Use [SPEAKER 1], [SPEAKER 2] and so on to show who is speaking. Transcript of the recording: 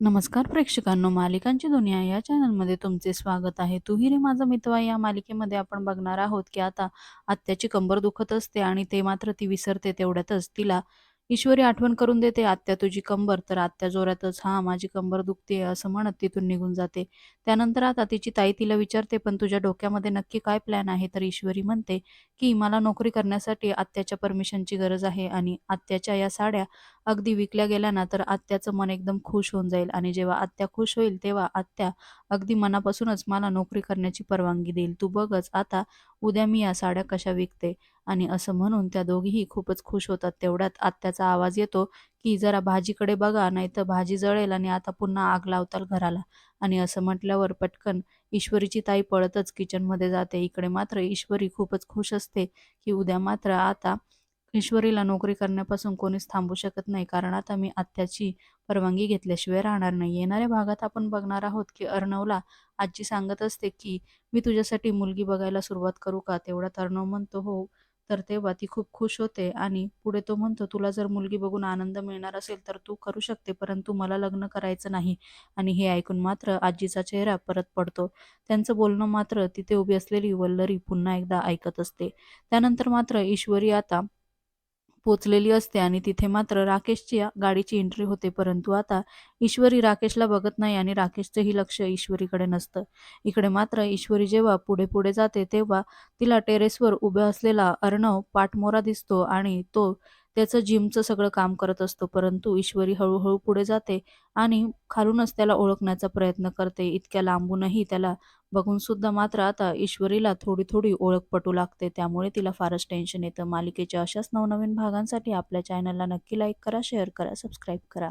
[SPEAKER 1] नमस्कार प्रेक्षकांनो मालिकांची दुनिया या चॅनलमध्ये तुमचे स्वागत आहे. तुही रे माझा मित्र या मालिकेमध्ये आपण बघणार आहोत की आता आत्याची कंबर दुखत असते आणि ते मात्र ती विसरते तेवढ्यातच. तिला ईश्वरी आठवण करून देते आत्या तुझी कंबर. तर आत्या जोरातच हा माझी कंबर दुखते असं म्हणत तिथून निघून जाते. त्यानंतर आता तिची ताई तिला विचारते पण तुझ्या डोक्यामध्ये नक्की काय प्लॅन आहे? तर ईश्वरी म्हणते की मला नोकरी करण्यासाठी आत्याच्या परमिशनची गरज आहे आणि आत्याच्या या साड्या अगदी विकल्या गेल्या ना तर आत्याचं मन एकदम खुश होऊन जाईल. आणि जेव्हा आत्या खुश होईल तेव्हा आत्या अगदी मनापासूनच मला नोकरी करण्याची परवानगी देईल. तू बघच आता उद्या मी या साड्या कशा विकते? आणि असं म्हणून त्या दोघीही खूपच खुश होतात. तेवढ्यात आत्याचा आवाज येतो की जरा भाजीकडे बघा नाही तर भाजी जळेल आणि आता पुन्हा आग लावताल घराला. आणि असं म्हटल्यावर पटकन ईश्वरीची ताई पळतच किचनमध्ये जाते. इकडे मात्र ईश्वरी खूपच खुश असते की उद्या मात्र आता ईश्वरीला नोकरी करण्यापासून कोणीच थांबू शकत नाही. कारण आता मी आत्याची परवानगी घेतल्याशिवाय राहणार नाही. येणाऱ्या भागात आपण बघणार आहोत की अर्णवला आजी सांगत असते की मी तुझ्यासाठी मुलगी बघायला सुरुवात करू का? तेवढ्यात अर्णव म्हणतो हो. तर तेव्हा ती खूप खुश होते आणि पुढे तो म्हणतो तुला जर मुलगी बघून आनंद मिळणार असेल तर तू करू शकते परंतु मला लग्न करायचं नाही. आणि हे ऐकून मात्र आजीचा चेहरा परत पडतो. त्यांचं बोलणं मात्र तिथे उभी असलेली वल्लरी पुन्हा एकदा ऐकत असते. त्यानंतर मात्र ईश्वरी आता पोचलेली असते आणि तिथे मात्र राकेशची गाडीची एंट्री होते. परंतु आता ईश्वरी राकेशला बघत नाही आणि राकेशचंही लक्ष ईश्वरीकडे नसतं. इकडे मात्र ईश्वरी जेव्हा पुढे पुढे जाते तेव्हा तिला टेरेसवर उभा असलेला अर्णव पाठमोरा दिसतो आणि तो त्याचं जिमचं सगळं काम करत असतो परंतु ईश्वरी हळूहळू पुढे जाते आणि खालूनच त्याला ओळखण्याचा प्रयत्न करते. इतक्या लांबूनही त्याला बघून सुद्धा मात्र आता ईश्वरीला थोडी थोडी ओळख पटू लागते. त्यामुळे तिला फारच टेन्शन येतं. मालिकेच्या अशाच नवनवीन भागांसाठी आपल्या चॅनलला नक्की लाईक करा शेअर करा सबस्क्राईब करा.